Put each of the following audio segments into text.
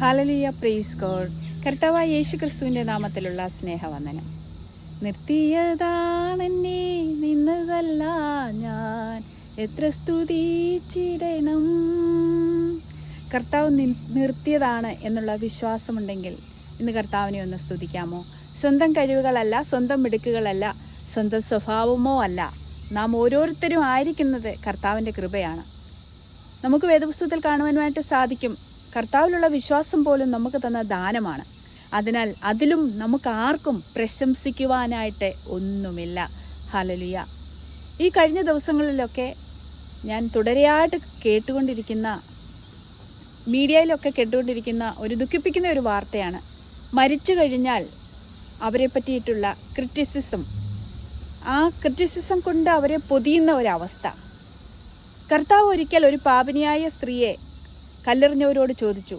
ഹാലലിയ പ്രീസ് ഗോഡ് കർത്താവായ യേശു ക്രിസ്തുവിന്റെ നാമത്തിലുള്ള സ്നേഹവന്ദനം. നിർത്തിയതാണെന്നെ നിന്നതല്ല ഞാൻ. എത്ര സ്തുതിച്ചിടണം കർത്താവ് നിർത്തിയതാണ് എന്നുള്ള വിശ്വാസമുണ്ടെങ്കിൽ ഇന്ന് കർത്താവിനെ ഒന്ന് സ്തുതിക്കാമോ? സ്വന്തം കഴിവുകളല്ല സ്വന്തം മിടുക്കുകളല്ല സ്വന്തം സ്വഭാവമോ അല്ല. നാം ഓരോരുത്തരും ആയിരിക്കുന്നത് കർത്താവിന്റെ കൃപയാണ്. നമുക്ക് വേദപുസ്തകത്തിൽ കാണുവാനായിട്ട് സാധിക്കും. കർത്താവിലുള്ള വിശ്വാസം പോലും നമുക്ക് തന്ന ദാനമാണ്. അതിനാൽ അതിലും നമുക്ക് ആർക്കും പ്രശംസിക്കുവാനായിട്ട് ഒന്നുമില്ല. ഹലലിയ ഈ കഴിഞ്ഞ ദിവസങ്ങളിലൊക്കെ ഞാൻ തുടരെയായിട്ട് കേട്ടുകൊണ്ടിരിക്കുന്ന മീഡിയയിലൊക്കെ കേട്ടുകൊണ്ടിരിക്കുന്ന ഒരു ദുഃഖിപ്പിക്കുന്ന ഒരു വാർത്തയാണ്. മരിച്ചു കഴിഞ്ഞാൽ അവരെ പറ്റിയിട്ടുള്ള ക്രിറ്റിസിസം. ആ ക്രിറ്റിസിസം കൊണ്ട് അവരെ പൊതിയുന്ന ഒരവസ്ഥ. കർത്താവ് ഒരിക്കൽ ഒരു പാപനിയായ സ്ത്രീയെ കല്ലെറിഞ്ഞവരോട് ചോദിച്ചു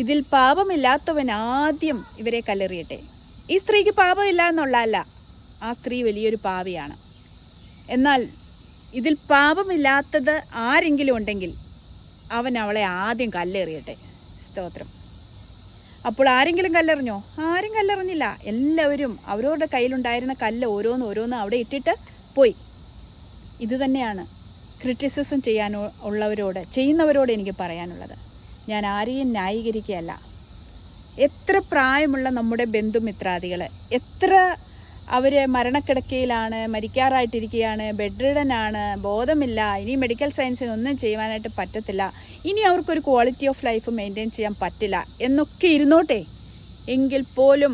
ഇതിൽ പാപമില്ലാത്തവൻ ആദ്യം ഇവരെ കല്ലെറിയട്ടെ. ഈ സ്ത്രീക്ക് പാപമില്ല എന്നുള്ളതല്ല ആ സ്ത്രീ വലിയൊരു പാവിയാണ്. എന്നാൽ ഇതിൽ പാപമില്ലാത്തത് ആരെങ്കിലും ഉണ്ടെങ്കിൽ അവൻ അവളെ ആദ്യം കല്ലെറിയട്ടെ. സ്തോത്രം. അപ്പോൾ ആരെങ്കിലും കല്ലെറിഞ്ഞോ? ആരും കല്ലെറിഞ്ഞില്ല. എല്ലാവരും അവരവരുടെ കയ്യിലുണ്ടായിരുന്ന കല്ല് ഓരോന്ന് ഓരോന്ന് അവിടെ ഇട്ടിട്ട് പോയി. ഇത് തന്നെയാണ് ക്രിറ്റിസിസം ചെയ്യാൻ ഉള്ളവരോട് ചെയ്യുന്നവരോട് എനിക്ക് പറയാനുള്ളത്. ഞാൻ ആരെയും ന്യായീകരിക്കുകയല്ല. എത്ര പ്രായമുള്ള നമ്മുടെ ബന്ധുമിത്രാദികൾ എത്ര അവർ മരണക്കിടക്കയിലാണ് മരിക്കാറായിട്ടിരിക്കുകയാണ് ബെഡ്രിഡനാണ് ബോധമില്ല ഇനി മെഡിക്കൽ സയൻസിന് ഒന്നും ചെയ്യുവാനായിട്ട് പറ്റത്തില്ല ഇനി അവർക്കൊരു ക്വാളിറ്റി ഓഫ് ലൈഫ് മെയിന്റെയിൻ ചെയ്യാൻ പറ്റില്ല എന്നൊക്കെ ഇരുന്നോട്ടെ. എങ്കിൽ പോലും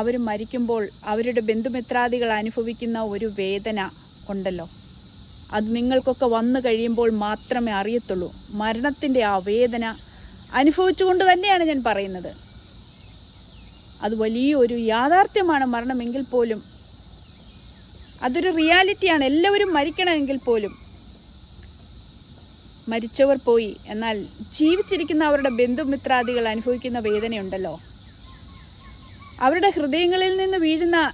അവർ മരിക്കുമ്പോൾ അവരുടെ ബന്ധുമിത്രാദികൾ അനുഭവിക്കുന്ന ഒരു വേദന ഉണ്ടല്ലോ. അത് നിങ്ങൾക്കൊക്കെ വന്നു കഴിയുമ്പോൾ മാത്രമേ അറിയത്തുള്ളൂ. മരണത്തിന്റെ ആ വേദന അനുഭവിച്ചുകൊണ്ട് തന്നെയാണ് ഞാൻ പറയുന്നത്. അത് വലിയൊരു യാഥാർത്ഥ്യമാണ് മരണമെങ്കിൽ പോലും. അതൊരു റിയാലിറ്റിയാണ്. എല്ലാവരും മരിക്കണമെങ്കിൽ പോലും. മരിച്ചവർ പോയി. എന്നാൽ ജീവിച്ചിരിക്കുന്ന അവരുടെ ബന്ധുമിത്രാദികൾ അനുഭവിക്കുന്ന വേദനയുണ്ടല്ലോ. അവരുടെ ഹൃദയങ്ങളിൽ നിന്ന് വീഴുന്ന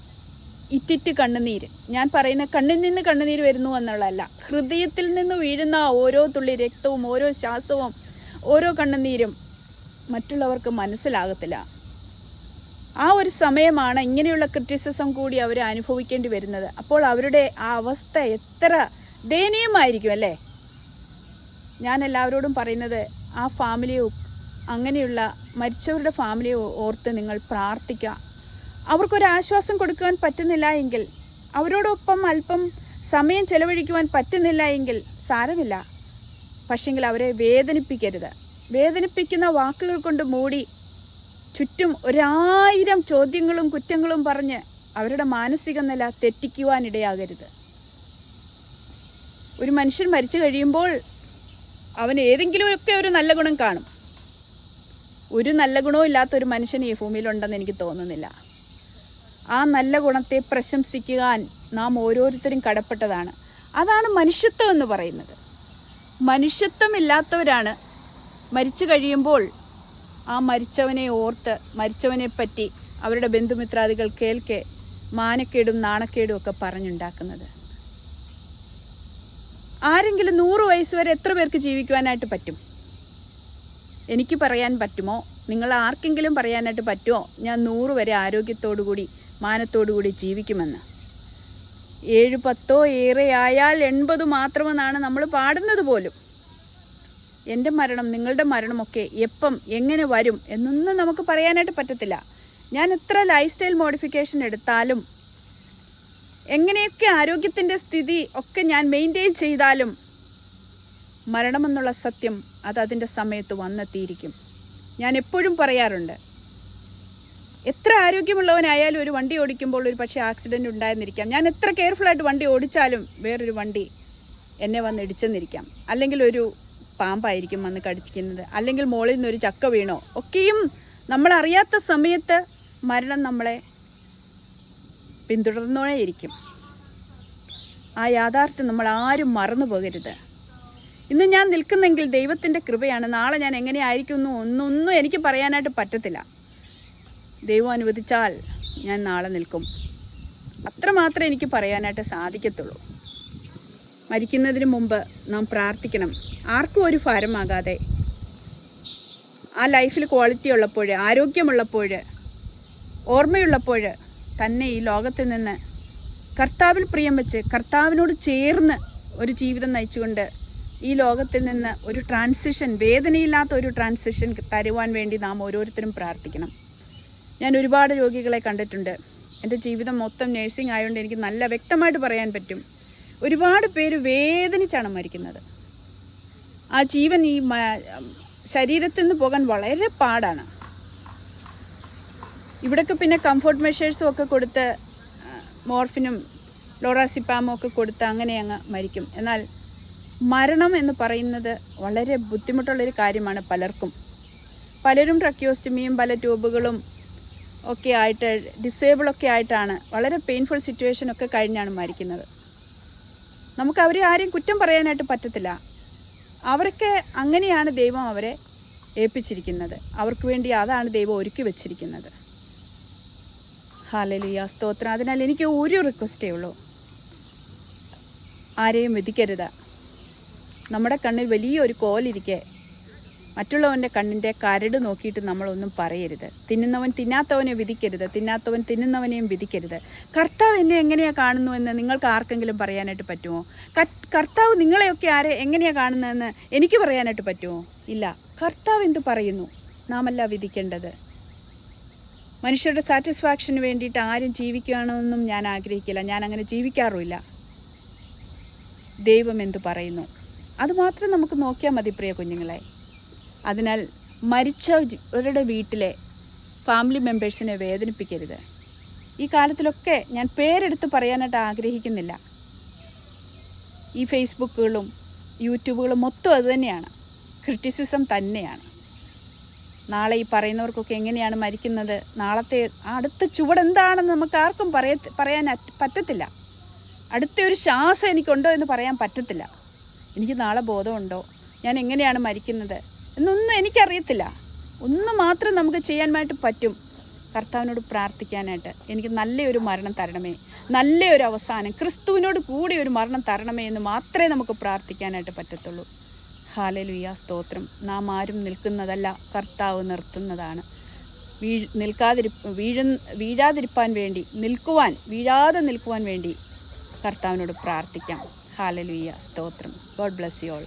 ഇറ്റിറ്റ് കണ്ണുനീര്. ഞാൻ പറയുന്ന കണ്ണിൽ നിന്ന് കണ്ണുനീര് വരുന്നു എന്നുള്ളതല്ല. ഹൃദയത്തിൽ നിന്ന് വീഴുന്ന ഓരോ തുള്ളി രക്തവും ഓരോ ശ്വാസവും ഓരോ കണ്ണുനീരും മറ്റുള്ളവർക്ക് മനസ്സിലാകത്തില്ല. ആ ഒരു സമയമാണ് ഇങ്ങനെയുള്ള ക്രിറ്റിസിസം കൂടി അവർ അനുഭവിക്കേണ്ടി വരുന്നത്. അപ്പോൾ അവരുടെ ആ അവസ്ഥ എത്ര ദയനീയമായിരിക്കും അല്ലേ? ഞാൻ എല്ലാവരോടും പറയുന്നത് ആ ഫാമിലിയോ അങ്ങനെയുള്ള മരിച്ചവരുടെ ഫാമിലിയോ ഓർത്ത് നിങ്ങൾ പ്രാർത്ഥിക്കുക. അവർക്കൊരു ആശ്വാസം കൊടുക്കുവാൻ പറ്റുന്നില്ല എങ്കിൽ അവരോടൊപ്പം അല്പം സമയം ചെലവഴിക്കുവാൻ പറ്റുന്നില്ല എങ്കിൽ സാരമില്ല. പക്ഷെങ്കിൽ അവരെ വേദനിപ്പിക്കരുത്. വേദനിപ്പിക്കുന്ന വാക്കുകൾ കൊണ്ട് മൂടി ചുറ്റും ഒരായിരം ചോദ്യങ്ങളും കുറ്റങ്ങളും പറഞ്ഞ് അവരുടെ മാനസിക നില തെറ്റിക്കുവാനിടയാകരുത്. ഒരു മനുഷ്യൻ മരിച്ചു കഴിയുമ്പോൾ അവൻ ഏതെങ്കിലുമൊക്കെ ഒരു നല്ല ഗുണം കാണും. ഒരു നല്ല ഗുണവും ഇല്ലാത്ത ഒരു മനുഷ്യൻ ഈ ഭൂമിയിലുണ്ടെന്ന് എനിക്ക് തോന്നുന്നില്ല. ആ നല്ല ഗുണത്തെ പ്രശംസിക്കുവാൻ നാം ഓരോരുത്തരും കടപ്പെട്ടതാണ്. അതാണ് മനുഷ്യത്വം എന്ന് പറയുന്നത്. മനുഷ്യത്വമില്ലാത്തവരാണ് മരിച്ചു കഴിയുമ്പോൾ ആ മരിച്ചവനെ ഓർത്ത് മരിച്ചവനെ പറ്റി അവരുടെ ബന്ധുമിത്രാദികൾ കേൾക്കെ മാനക്കേടും നാണക്കേടും ഒക്കെ പറഞ്ഞുണ്ടാക്കുന്നത്. ആരെങ്കിലും നൂറ് വയസ്സ് വരെ എത്ര പേർക്ക് ജീവിക്കുവാനായിട്ട് പറ്റും? എനിക്ക് പറയാൻ പറ്റുമോ? നിങ്ങൾ ആർക്കെങ്കിലും പറയാനായിട്ട് പറ്റുമോ? ഞാൻ നൂറ് വരെ ആരോഗ്യത്തോടു കൂടി മാനത്തോടു കൂടി ജീവിക്കുമെന്ന്. ഏഴ് പത്തോ ഏറെ ആയാൽ എൺപത് മാത്രമെന്നാണ് നമ്മൾ പാടുന്നത് പോലും. എന്റെ മരണം നിങ്ങളുടെ മരണമൊക്കെ എപ്പം എങ്ങനെ വരും എന്നൊന്നും നമുക്ക് പറയാനായിട്ട് പറ്റത്തില്ല. ഞാൻ എത്ര ലൈഫ് സ്റ്റൈൽ മോഡിഫിക്കേഷൻ എടുത്താലും എങ്ങനെയൊക്കെ ആരോഗ്യത്തിന്റെ സ്ഥിതി ഒക്കെ ഞാൻ മെയിന്റെയിൻ ചെയ്താലും മരണമെന്നുള്ള സത്യം അത് അതിന്റെ സമയത്ത് വന്നെത്തിയിരിക്കും. ഞാൻ എപ്പോഴും പറയാറുണ്ട് എത്ര ആരോഗ്യമുള്ളവനായാലും ഒരു വണ്ടി ഓടിക്കുമ്പോൾ ഒരു പക്ഷേ ആക്സിഡന്റ് ഉണ്ടായെന്നിരിക്കാം ഞാൻ എത്ര കെയർഫുള്ളായിട്ട് വണ്ടി ഓടിച്ചാലും വേറൊരു വണ്ടി എന്നെ വന്ന് ഇടിച്ചെന്നിരിക്കാം. അല്ലെങ്കിൽ ഒരു പാമ്പായിരിക്കും വന്ന് കടിക്കുന്നത്. അല്ലെങ്കിൽ മുകളിൽ നിന്ന് ഒരു ചക്ക വീണോ. ഒക്കെയും നമ്മളറിയാത്ത സമയത്ത് മരണം നമ്മളെ പിന്തുടർന്നോഴേയിരിക്കും ആ യാഥാർത്ഥ്യം നമ്മൾ ആരും മറന്നു പോകരുത് ഇന്ന് ഞാൻ നിൽക്കുന്നെങ്കിൽ ദൈവത്തിന്റെ കൃപയാണ്. നാളെ ഞാൻ എങ്ങനെ ആയിരിക്കുന്നു ഒന്നൊന്നും എനിക്ക് പറയാനായിട്ട് പറ്റത്തില്ല. ദൈവം അനുവദിച്ചാൽ ഞാൻ നാളെ നിൽക്കും. അത്രമാത്രമേ എനിക്ക് പറയാനായിട്ട് സാധിക്കത്തുള്ളൂ. മരിക്കുന്നതിന് മുമ്പ് നാം പ്രാർത്ഥിക്കണം. ആർക്കും ഒരു ഭാരമാകാതെ. ആ ലൈഫിൽ ക്വാളിറ്റി ഉള്ളപ്പോൾ ആരോഗ്യമുള്ളപ്പോൾ ഓർമ്മയുള്ളപ്പോൾ തന്നെ ഈ ലോകത്തിൽ നിന്ന് കർത്താവിൽ പ്രിയം വെച്ച് കർത്താവിനോട് ചേർന്ന് ഒരു ജീവിതം നയിച്ചുകൊണ്ട് ഈ ലോകത്തിൽ നിന്ന് ഒരു ട്രാൻസിഷൻ വേദനയില്ലാത്ത ഒരു ട്രാൻസിഷൻ തരുവാൻ വേണ്ടി നാം ഓരോരുത്തരും പ്രാർത്ഥിക്കണം. ഞാൻ ഒരുപാട് രോഗികളെ കണ്ടിട്ടുണ്ട്. എന്റെ ജീവിതം മൊത്തം നേഴ്സിംഗ് ആയതുകൊണ്ട് എനിക്ക് നല്ല വ്യക്തമായിട്ട് പറയാൻ പറ്റും. ഒരുപാട് പേര് വേദനിച്ചാണ് മരിക്കുന്നത്. ആ ജീവൻ ഈ ശരീരത്തിൽ നിന്ന് പോകാൻ വളരെ പാടാണ്. ഇവിടൊക്കെ പിന്നെ കംഫർട്ട് മെഷേഴ്സും ഒക്കെ കൊടുത്ത് മോർഫിനും ലോറാസിപ്പാമും ഒക്കെ കൊടുത്ത് അങ്ങനെ അങ്ങ് മരിക്കും. എന്നാൽ മരണം എന്ന് പറയുന്നത് വളരെ ബുദ്ധിമുട്ടുള്ളൊരു കാര്യമാണ് പലർക്കും. പലരും ട്രക്യോസ്റ്റമിയും പല ട്യൂബുകളും ഒക്കെ ആയിട്ട് ഡിസേബിളൊക്കെ ആയിട്ടാണ് വളരെ പെയിൻഫുൾ സിറ്റുവേഷനൊക്കെ കഴിഞ്ഞാണ് മരിക്കുന്നത്. നമുക്ക് അവരെ ആരെയും കുറ്റം പറയാനായിട്ട് പറ്റത്തില്ല. അവർക്ക് അങ്ങനെയാണ് ദൈവം അവരെ ഏൽപ്പിച്ചിരിക്കുന്നത്. അവർക്ക് വേണ്ടി അതാണ് ദൈവം ഒരുക്കി വെച്ചിരിക്കുന്നത്. ഹാലലിയ സ്തോത്രം. അതിനാൽ എനിക്ക് ഒരു റിക്വസ്റ്റേ ഉള്ളൂ. ആരെയും വിധിക്കരുത് നമ്മുടെ കണ്ണിൽ വലിയൊരു കോലിരിക്കെ. മറ്റുള്ളവന്റെ കണ്ണിന്റെ കരട് നോക്കിയിട്ട് നമ്മളൊന്നും പറയരുത്. തിന്നുന്നവൻ തിന്നാത്തവനെ വിധിക്കരുത്. തിന്നാത്തവൻ തിന്നുന്നവനെയും വിധിക്കരുത്. കർത്താവ് എന്നെ എങ്ങനെയാണ് കാണുന്നുവെന്ന് നിങ്ങൾക്ക് ആർക്കെങ്കിലും പറയാനായിട്ട് പറ്റുമോ? കർത്താവ് നിങ്ങളെയൊക്കെ ആരെ എങ്ങനെയാണ് കാണുന്നതെന്ന് എനിക്ക് പറയാനായിട്ട് പറ്റുമോ? ഇല്ല. കർത്താവ് എന്ത് പറയുന്നു? നാമല്ല വിധിക്കേണ്ടത്. മനുഷ്യരുടെ സാറ്റിസ്ഫാക്ഷന് വേണ്ടിയിട്ട് ആരും ജീവിക്കുകയാണെന്നും ഞാൻ ആഗ്രഹിക്കില്ല. ഞാൻ അങ്ങനെ ജീവിക്കാറുമില്ല. ദൈവം എന്തു പറയുന്നു? അതുമാത്രം നമുക്ക് നോക്കിയാൽ മതി പ്രിയ കുഞ്ഞുങ്ങളെ. അതിനാൽ മരിച്ചവരുടെ വീട്ടിലെ ഫാമിലി മെമ്പേഴ്സിനെ വേദനിപ്പിക്കരുത്. ഈ കാലത്തിലൊക്കെ ഞാൻ പേരെടുത്ത് പറയാനായിട്ട് ആഗ്രഹിക്കുന്നില്ല. ഈ ഫേസ്ബുക്കുകളും യൂട്യൂബുകളും മൊത്തം അതുതന്നെയാണ് ക്രിറ്റിസിസം തന്നെയാണ്. നാളെ ഈ പറയുന്നവർക്കൊക്കെ എങ്ങനെയാണ് മരിക്കുന്നത്? നാളത്തെ അടുത്ത ചുവടെന്താണെന്ന് നമുക്ക് ആർക്കും പറയ പറയാൻ പറ്റത്തില്ല. അടുത്ത ഒരു ശ്വാസം എനിക്കുണ്ടോ എന്ന് പറയാൻ പറ്റത്തില്ല. എനിക്ക് നാളെ ബോധമുണ്ടോ? ഞാൻ എങ്ങനെയാണ് മരിക്കുന്നത്? എന്നൊന്നും എനിക്കറിയത്തില്ല. ഒന്ന് മാത്രം നമുക്ക് ചെയ്യാനായിട്ട് പറ്റും. കർത്താവിനോട് പ്രാർത്ഥിക്കാനായിട്ട് എനിക്ക് നല്ലൊരു മരണം തരണമേ. നല്ലൊരു അവസാനം. ക്രിസ്തുവിനോട് കൂടി ഒരു മരണം തരണമേ എന്ന് മാത്രമേ നമുക്ക് പ്രാർത്ഥിക്കാനായിട്ട് പറ്റത്തുള്ളൂ. ഹാലലുയ സ്തോത്രം. നാം ആരും നിൽക്കുന്നതല്ല കർത്താവ് നിർത്തുന്നതാണ്. വീ നിൽക്കാതിരി വീഴ വീഴാതിരിപ്പാൻ വേണ്ടി നിൽക്കുവാൻ വീഴാതെ നിൽക്കുവാൻ വേണ്ടി കർത്താവിനോട് പ്രാർത്ഥിക്കാം. ഹാലലുയ സ്തോത്രം. God bless you all